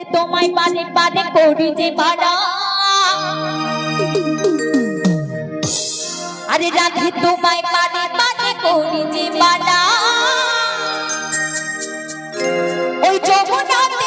তোমায় পারে পারে করি যে বাড়া। আরে রাধে তোমায় পারে পারে করি যে বাড়া। ওই যমুনাতে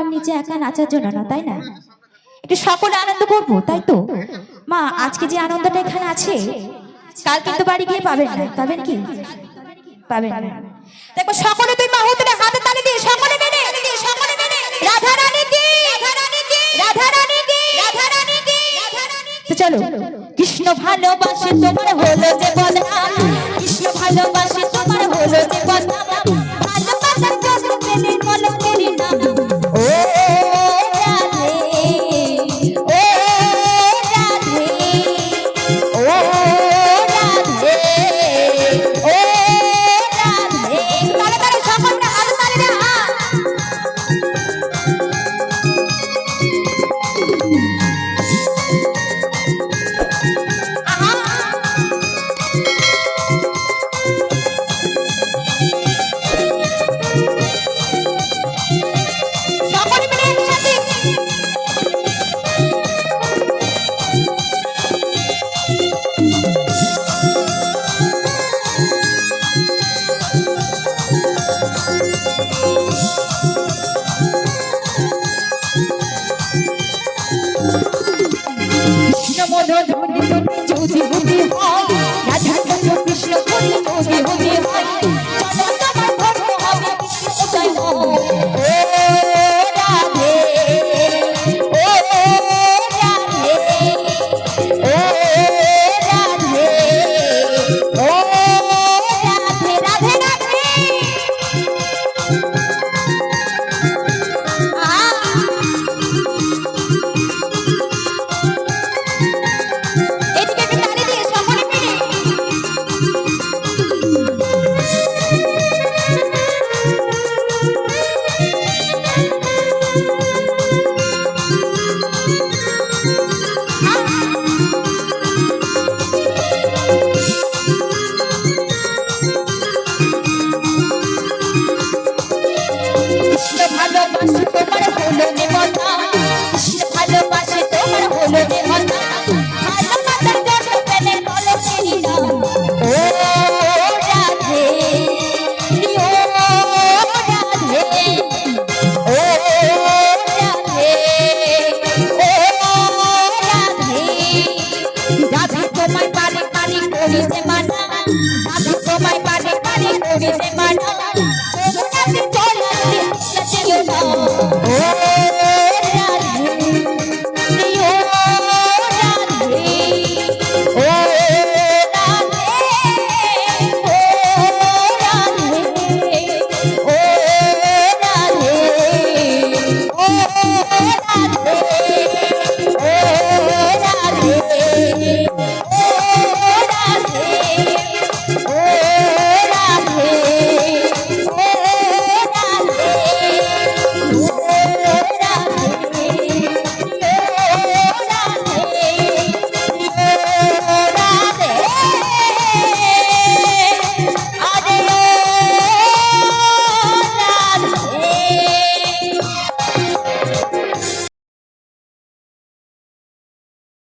আর নিচে একা নাচার জন্য না, তাই না? একটু সকলে আনন্দ করব, তাই তো? মা, আজকে যে আনন্দটা এখানে আছে, কাল কিন্তু বাড়ি গিয়ে পাবেন না, পাবেন কি? পাবেন দেখো, সকলে তুই মা হুতরে হাতে তালি দিয়ে, সকলে মেনে সকলে মেনে। রাধা রানী কি? রাধা রানী কি? রাধা রানী কি? তো চলো, কৃষ্ণ ভালোবাসে তোমার হলো যে বদনাম। কৃষ্ণ ভালোবাসে তোমার হলো যে বদনাম। মধুধনি চৌধুরী হয় Hey,